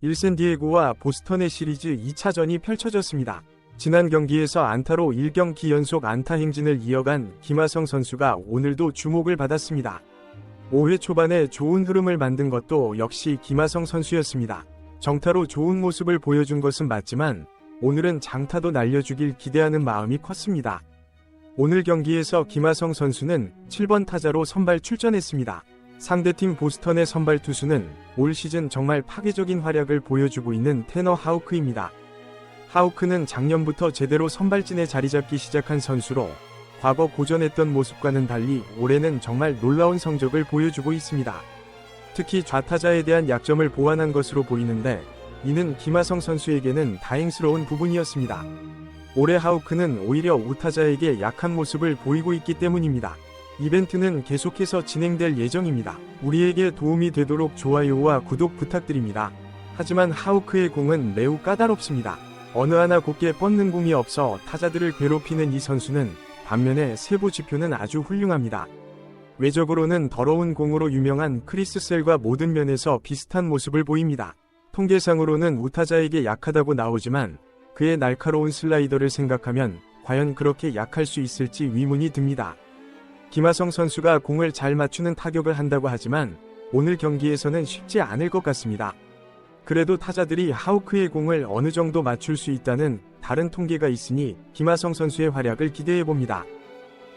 일샌디에고와 보스턴의 시리즈 2차전이 펼쳐졌습니다. 지난 경기에서 안타로 1경기 연속 안타 행진을 이어간 김하성 선수가 오늘도 주목을 받았습니다. 5회 초반에 좋은 흐름을 만든 것도 역시 김하성 선수였습니다. 정타로 좋은 모습을 보여준 것은 맞지만 오늘은 장타도 날려주길 기대하는 마음이 컸습니다. 오늘 경기에서 김하성 선수는 7번 타자로 선발 출전했습니다. 상대팀 보스턴의 선발 투수는 올 시즌 정말 파괴적인 활약을 보여주고 있는 테너 하우크입니다. 하우크는 작년부터 제대로 선발진에 자리 잡기 시작한 선수로 과거 고전했던 모습과는 달리 올해는 정말 놀라운 성적을 보여주고 있습니다. 특히 좌타자에 대한 약점을 보완한 것으로 보이는데 이는 김하성 선수에게는 다행스러운 부분이었습니다. 올해 하우크는 오히려 우타자에게 약한 모습을 보이고 있기 때문입니다. 이벤트는 계속해서 진행될 예정입니다. 우리에게 도움이 되도록 좋아요와 구독 부탁드립니다. 하지만 하우크의 공은 매우 까다롭습니다. 어느 하나 곱게 뻗는 공이 없어 타자들을 괴롭히는 이 선수는 반면에 세부 지표는 아주 훌륭합니다. 외적으로는 더러운 공으로 유명한 크리스 셀과 모든 면에서 비슷한 모습을 보입니다. 통계상으로는 우타자에게 약하다고 나오지만 그의 날카로운 슬라이더를 생각하면 과연 그렇게 약할 수 있을지 의문이 듭니다. 김하성 선수가 공을 잘 맞추는 타격을 한다고 하지만 오늘 경기에서는 쉽지 않을 것 같습니다. 그래도 타자들이 하우크의 공을 어느 정도 맞출 수 있다는 다른 통계가 있으니 김하성 선수의 활약을 기대해 봅니다.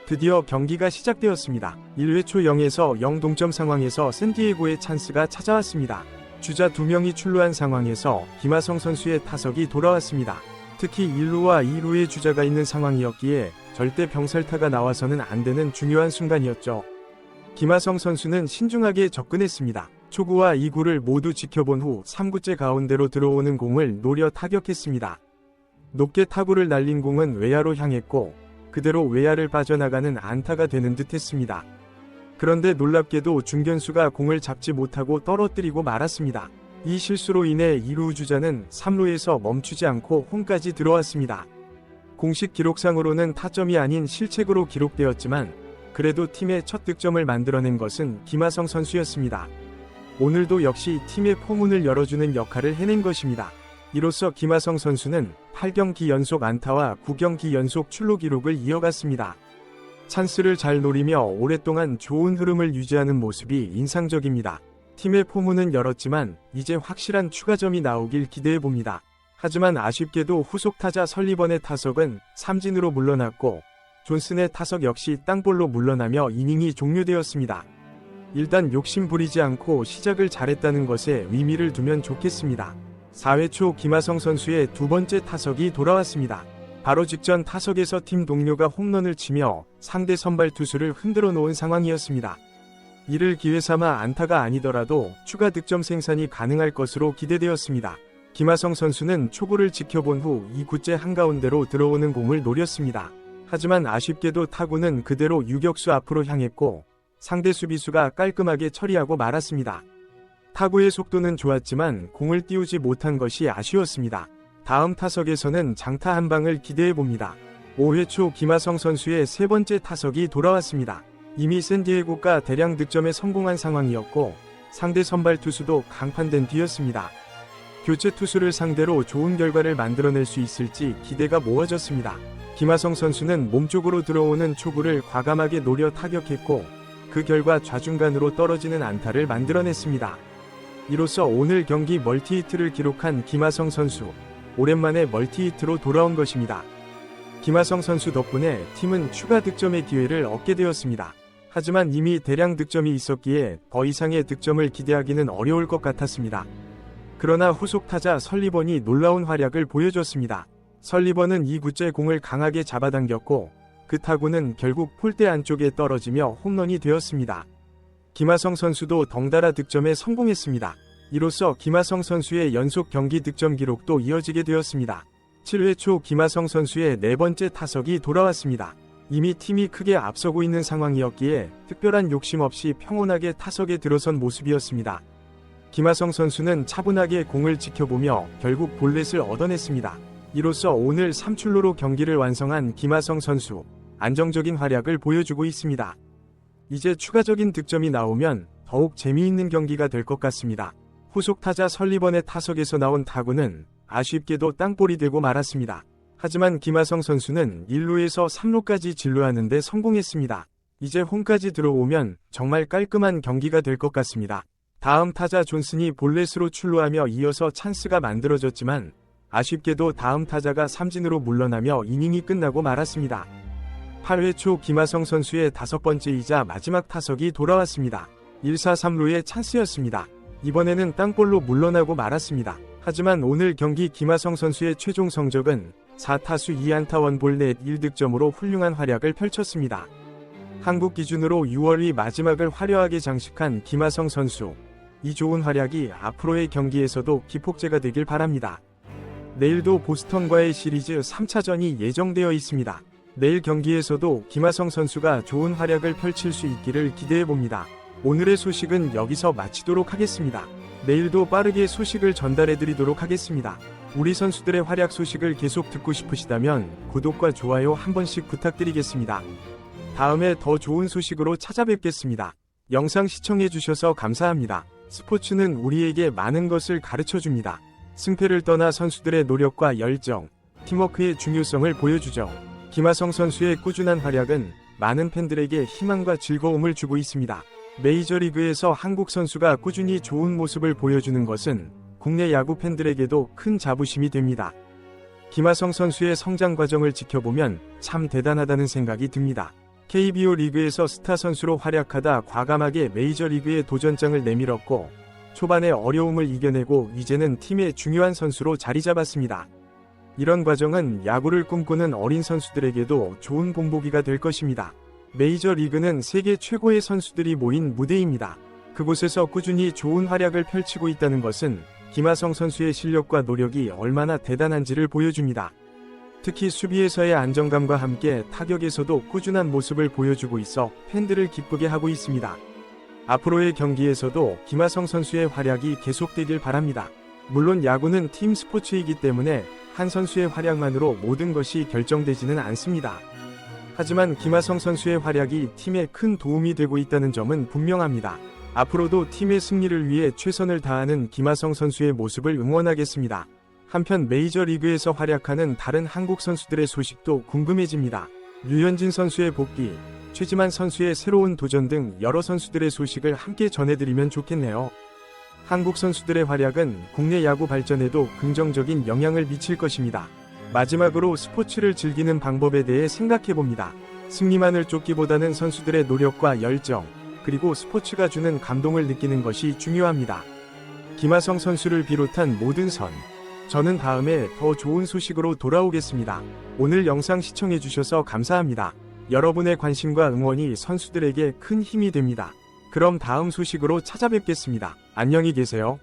드디어 경기가 시작되었습니다. 1회 초 0에서 0 동점 상황에서 샌디에고의 찬스가 찾아왔습니다. 주자 2명이 출루한 상황에서 김하성 선수의 타석이 돌아왔습니다. 특히 1루와 2루의 주자가 있는 상황이었기에 절대 병살타가 나와서는 안 되는 중요한 순간이었죠. 김하성 선수는 신중하게 접근했습니다. 초구와 2구를 모두 지켜본 후 3구째 가운데로 들어오는 공을 노려 타격했습니다. 높게 타구를 날린 공은 외야로 향했고 그대로 외야를 빠져나가는 안타가 되는 듯 했습니다. 그런데 놀랍게도 중견수가 공을 잡지 못하고 떨어뜨리고 말았습니다. 이 실수로 인해 2루 주자는 3루에서 멈추지 않고 홈까지 들어왔습니다. 공식 기록상으로는 타점이 아닌 실책으로 기록되었지만 그래도 팀의 첫 득점을 만들어낸 것은 김하성 선수였습니다. 오늘도 역시 팀의 포문을 열어주는 역할을 해낸 것입니다. 이로써 김하성 선수는 8경기 연속 안타와 9경기 연속 출루 기록을 이어갔습니다. 찬스를 잘 노리며 오랫동안 좋은 흐름을 유지하는 모습이 인상적입니다. 팀의 포문은 열었지만 이제 확실한 추가점이 나오길 기대해 봅니다. 하지만 아쉽게도 후속 타자 설리번의 타석은 삼진으로 물러났고 존슨의 타석 역시 땅볼로 물러나며 이닝이 종료되었습니다. 일단 욕심 부리지 않고 시작을 잘했다는 것에 의미를 두면 좋겠습니다. 4회 초 김하성 선수의 두 번째 타석이 돌아왔습니다. 바로 직전 타석에서 팀 동료가 홈런을 치며 상대 선발 투수를 흔들어 놓은 상황이었습니다. 이를 기회 삼아 안타가 아니더라도 추가 득점 생산이 가능할 것으로 기대되었습니다. 김하성 선수는 초구를 지켜본 후 2구째 한가운데로 들어오는 공을 노렸습니다. 하지만 아쉽게도 타구는 그대로 유격수 앞으로 향했고 상대 수비수가 깔끔하게 처리하고 말았습니다. 타구의 속도는 좋았지만 공을 띄우지 못한 것이 아쉬웠습니다. 다음 타석에서는 장타 한 방을 기대해 봅니다. 5회 초 김하성 선수의 세 번째 타석이 돌아왔습니다. 이미 샌디에고가 대량 득점에 성공한 상황이었고 상대 선발 투수도 강판된 뒤였습니다. 교체 투수를 상대로 좋은 결과를 만들어낼 수 있을지 기대가 모아졌습니다. 김하성 선수는 몸쪽으로 들어오는 초구를 과감하게 노려 타격했고 그 결과 좌중간으로 떨어지는 안타를 만들어냈습니다. 이로써 오늘 경기 멀티히트를 기록한 김하성 선수, 오랜만에 멀티히트로 돌아온 것입니다. 김하성 선수 덕분에 팀은 추가 득점의 기회를 얻게 되었습니다. 하지만 이미 대량 득점이 있었기에 더 이상의 득점을 기대하기는 어려울 것 같았습니다. 그러나 후속 타자 설리번이 놀라운 활약을 보여줬습니다. 설리번은 2구째 공을 강하게 잡아당겼고 그 타구는 결국 폴대 안쪽에 떨어지며 홈런이 되었습니다. 김하성 선수도 덩달아 득점에 성공했습니다. 이로써 김하성 선수의 연속 경기 득점 기록도 이어지게 되었습니다. 7회 초 김하성 선수의 네 번째 타석이 돌아왔습니다. 이미 팀이 크게 앞서고 있는 상황이었기에 특별한 욕심 없이 평온하게 타석에 들어선 모습이었습니다. 김하성 선수는 차분하게 공을 지켜보며 결국 볼넷을 얻어냈습니다. 이로써 오늘 3출루로 경기를 완성한 김하성 선수, 안정적인 활약을 보여주고 있습니다. 이제 추가적인 득점이 나오면 더욱 재미있는 경기가 될 것 같습니다. 후속 타자 설리번의 타석에서 나온 타구는 아쉽게도 땅볼이 되고 말았습니다. 하지만 김하성 선수는 1루에서 3루까지 진루하는데 성공했습니다. 이제 홈까지 들어오면 정말 깔끔한 경기가 될 것 같습니다. 다음 타자 존슨이 볼넷으로 출루하며 이어서 찬스가 만들어졌지만 아쉽게도 다음 타자가 삼진으로 물러나며 이닝이 끝나고 말았습니다. 8회 초 김하성 선수의 다섯 번째이자 마지막 타석이 돌아왔습니다. 1사 3루의 찬스였습니다. 이번에는 땅볼로 물러나고 말았습니다. 하지만 오늘 경기 김하성 선수의 최종 성적은 4타수 2안타 원볼 넷 1득점으로 훌륭한 활약을 펼쳤습니다. 한국 기준으로 6월이 마지막을 화려하게 장식한 김하성 선수. 이 좋은 활약이 앞으로의 경기에서도 기폭제가 되길 바랍니다. 내일도 보스턴과의 시리즈 3차전이 예정되어 있습니다. 내일 경기에서도 김하성 선수가 좋은 활약을 펼칠 수 있기를 기대해 봅니다. 오늘의 소식은 여기서 마치도록 하겠습니다. 내일도 빠르게 소식을 전달해 드리도록 하겠습니다. 우리 선수들의 활약 소식을 계속 듣고 싶으시다면 구독과 좋아요 한 번씩 부탁드리겠습니다. 다음에 더 좋은 소식으로 찾아뵙겠습니다. 영상 시청해 주셔서 감사합니다. 스포츠는 우리에게 많은 것을 가르쳐 줍니다. 승패를 떠나 선수들의 노력과 열정, 팀워크의 중요성을 보여주죠. 김하성 선수의 꾸준한 활약은 많은 팬들에게 희망과 즐거움을 주고 있습니다. 메이저리그에서 한국 선수가 꾸준히 좋은 모습을 보여주는 것은 국내 야구 팬들에게도 큰 자부심이 됩니다. 김하성 선수의 성장 과정을 지켜보면 참 대단하다는 생각이 듭니다. KBO 리그에서 스타 선수로 활약하다 과감하게 메이저리그의 도전장을 내밀었고 초반에 어려움을 이겨내고 이제는 팀의 중요한 선수로 자리 잡았습니다. 이런 과정은 야구를 꿈꾸는 어린 선수들에게도 좋은 본보기가 될 것입니다. 메이저 리그는 세계 최고의 선수들이 모인 무대입니다. 그곳에서 꾸준히 좋은 활약을 펼치고 있다는 것은 김하성 선수의 실력과 노력이 얼마나 대단한지를 보여줍니다. 특히 수비에서의 안정감과 함께 타격에서도 꾸준한 모습을 보여주고 있어 팬들을 기쁘게 하고 있습니다. 앞으로의 경기에서도 김하성 선수의 활약이 계속되길 바랍니다. 물론 야구는 팀 스포츠이기 때문에 한 선수의 활약만으로 모든 것이 결정되지는 않습니다. 하지만 김하성 선수의 활약이 팀에 큰 도움이 되고 있다는 점은 분명합니다. 앞으로도 팀의 승리를 위해 최선을 다하는 김하성 선수의 모습을 응원하겠습니다. 한편 메이저리그에서 활약하는 다른 한국 선수들의 소식도 궁금해집니다. 류현진 선수의 복귀, 최지만 선수의 새로운 도전 등 여러 선수들의 소식을 함께 전해드리면 좋겠네요. 한국 선수들의 활약은 국내 야구 발전에도 긍정적인 영향을 미칠 것입니다. 마지막으로 스포츠를 즐기는 방법에 대해 생각해 봅니다. 승리만을 쫓기보다는 선수들의 노력과 열정, 그리고 스포츠가 주는 감동을 느끼는 것이 중요합니다. 김하성 선수를 비롯한 모든 선, 저는 다음에 더 좋은 소식으로 돌아오겠습니다. 오늘 영상 시청해주셔서 감사합니다. 여러분의 관심과 응원이 선수들에게 큰 힘이 됩니다. 그럼 다음 소식으로 찾아뵙겠습니다. 안녕히 계세요.